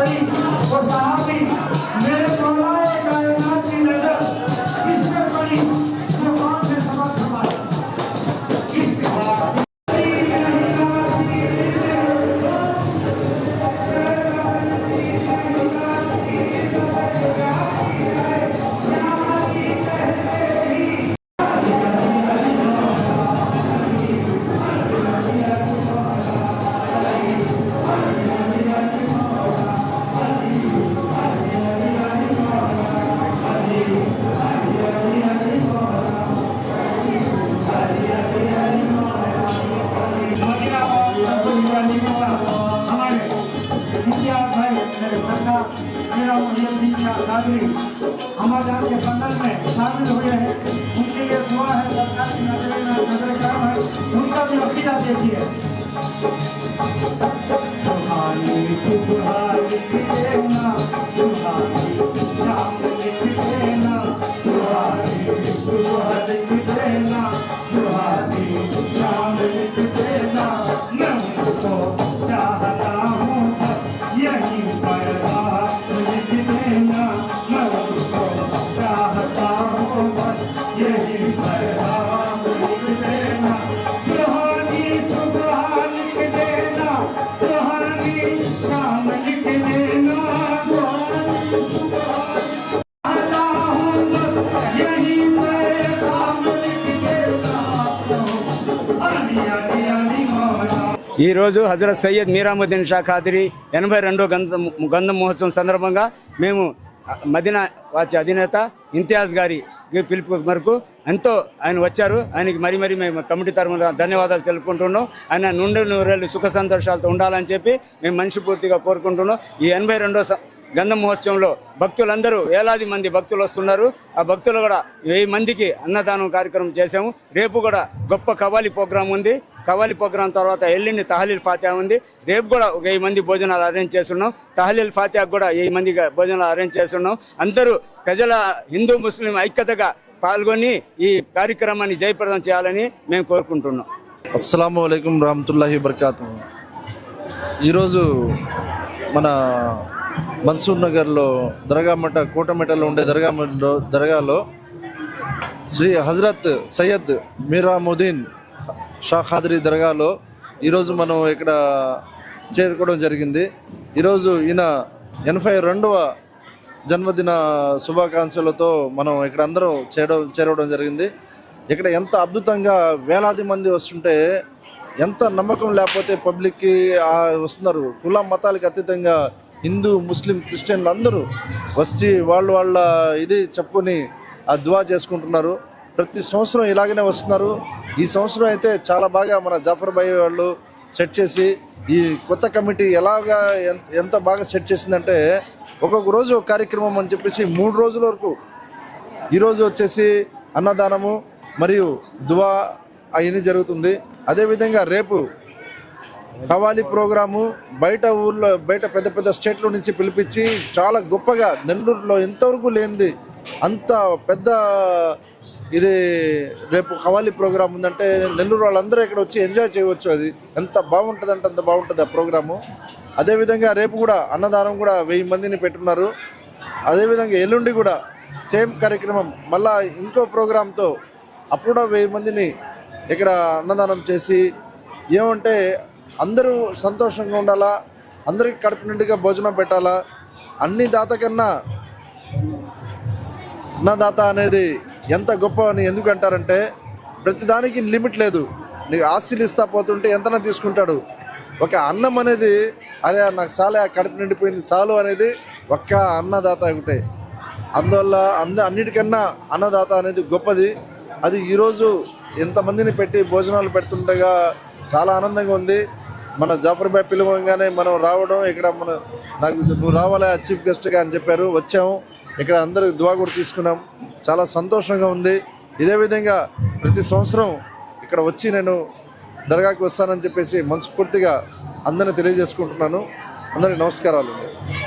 aí, força rápida. मेरे सरकार, मेरा मुहियुद्दीन शाह कादरी हमारे आपके संगठन में शामिल हुए हैं। उनके लिए दुआ है, सरकार की नज़र में नज़र काम है, उनका भी अकीदा देखिए। सुहानी सुबहानी ఈరోజు హజరత్ సయ్యద్ మీరాముద్దీన్ షా ఖాదిరి ఎనభై రెండో గంధ గంధం మహోత్సవం సందర్భంగా మేము మదీనా వాచి అధినేత ఇంతియాజ్ గారి పిలుపు మేరకు ఎంతో ఆయన వచ్చారు. ఆయనకి మరి మరి మేము కమిటీ తరఫున ధన్యవాదాలు తెలుపుకుంటున్నాం. ఆయన నుండి నూరేళ్ళు సుఖ సంతోషాలతో ఉండాలని చెప్పి మేము మనిషి పూర్తిగా కోరుకుంటున్నాం. ఈ ఎనభై రెండో స- మహోత్సవంలో భక్తులందరూ వేలాది మంది భక్తులు వస్తున్నారు. ఆ భక్తులు కూడా వెయ్యి మందికి అన్నదానం కార్యక్రమం చేశాము. రేపు కూడా గొప్ప కవాలి ప్రోగ్రాం ఉంది. కవాలి ప్రోగ్రాం తర్వాత ఎల్లుండి తహలీల్ ఫాతిహా ఉంది. రేపు కూడా ఒక వెయ్యి మంది భోజనాలు అరేంజ్ చేస్తున్నాం. తహలీల్ ఫాతిహా కూడా వెయ్యి మంది భోజనాలు అరేంజ్ చేస్తున్నాం. అందరూ ప్రజల హిందూ ముస్లిం ఐక్యతగా పాల్గొని ఈ కార్యక్రమాన్ని జయప్రదం చేయాలని మేము కోరుకుంటున్నాం. అస్సలం అయికం రహమతుల్లాహి బర్కాతు ఈరోజు మన మన్సూర్ నగర్లో దర్గా మఠ కోటమెటలో ఉండే దర్గా మఠలో దర్గాలో శ్రీ హజరత్ సయ్యద్ మీరాముద్దీన్ షా ఖాద్రీ దర్గాలో ఈరోజు మనం ఇక్కడ చేరుకోవడం జరిగింది. ఈరోజు ఈయన ఎనభై రెండవ జన్మదిన శుభాకాంక్షలతో మనం ఇక్కడ అందరం చేరడం చేరవడం జరిగింది. ఇక్కడ ఎంత అద్భుతంగా వేలాది మంది వస్తుంటే ఎంత నమ్మకం లేకపోతే పబ్లిక్కి వస్తున్నారు. కుల మతాలకు అతీతంగా హిందూ ముస్లిం క్రిస్టియన్లు అందరూ వచ్చి వాళ్ళు వాళ్ళ ఇది చెప్పుకొని ఆ దువా చేసుకుంటున్నారు. ప్రతి సంవత్సరం ఇలాగనే వస్తున్నారు. ఈ సంవత్సరం అయితే చాలా బాగా మన జాఫర్ భాయ్ వాళ్ళు సెట్ చేసి ఈ కొత్త కమిటీ ఎలాగా ఎంత ఎంత బాగా సెట్ చేసిందంటే ఒక్కొక్క రోజు ఒక కార్యక్రమం అని చెప్పేసి మూడు రోజుల వరకు ఈరోజు వచ్చేసి అన్నదానము మరియు దువా అవన్నీ జరుగుతుంది. అదేవిధంగా రేపు కవాలి ప్రోగ్రాము బయట ఊర్లో బయట పెద్ద పెద్ద స్టేట్ల నుంచి పిలిపించి చాలా గొప్పగా నెల్లూరులో ఎంతవరకు లేనిది అంత పెద్ద ఇది రేపు కవాలి ప్రోగ్రామ్ ఉందంటే నెల్లూరు వాళ్ళందరూ ఇక్కడ వచ్చి ఎంజాయ్ చేయవచ్చు అది. ఎంత బాగుంటుంది అంటే అంత బాగుంటుంది ఆ ప్రోగ్రాము. అదేవిధంగా రేపు కూడా అన్నదానం కూడా వెయ్యి మందిని పెట్టున్నారు. అదేవిధంగా ఎల్లుండి కూడా సేమ్ కార్యక్రమం మళ్ళా ఇంకో ప్రోగ్రాంతో అప్పుడు కూడా వెయ్యి మందిని ఇక్కడ అన్నదానం చేసి ఏమంటే అందరూ సంతోషంగా ఉండాలా అందరికి కడుపు నిండుగా భోజనం పెట్టాలా అన్ని దాత కన్నా అన్నదాత అనేది ఎంత గొప్ప అని ఎందుకు అంటారంటే ప్రతిదానికి లిమిట్ లేదు. నీకు ఆస్తులు ఇస్తా పోతుంటే ఎంతనా తీసుకుంటాడు. ఒక అన్నం అనేది అరే నాకు చాలా కడుపు నిండిపోయింది చాలు అనేది ఒక్క అన్నదాత ఒకటే. అందువల్ల అంద అన్నిటికన్నా అన్నదాత అనేది గొప్పది. అది ఈరోజు ఎంతమందిని పెట్టి భోజనాలు పెడుతుండగా చాలా ఆనందంగా ఉంది. మన జాఫర్బాయ్ పిలవగానే మనం రావడం ఇక్కడ మన నాకు నువ్వు రావాలా చీఫ్ గెస్ట్గా అని చెప్పారు. వచ్చాము. ఇక్కడ అందరూ దువా కూడా తీసుకున్నాం. చాలా సంతోషంగా ఉంది. ఇదే విధంగా ప్రతి సంవత్సరం ఇక్కడ వచ్చి నేను దర్గాకి వస్తానని చెప్పేసి మనస్ఫూర్తిగా అందరిని తెలియజేసుకుంటున్నాను. అందరికీ నమస్కారాలు.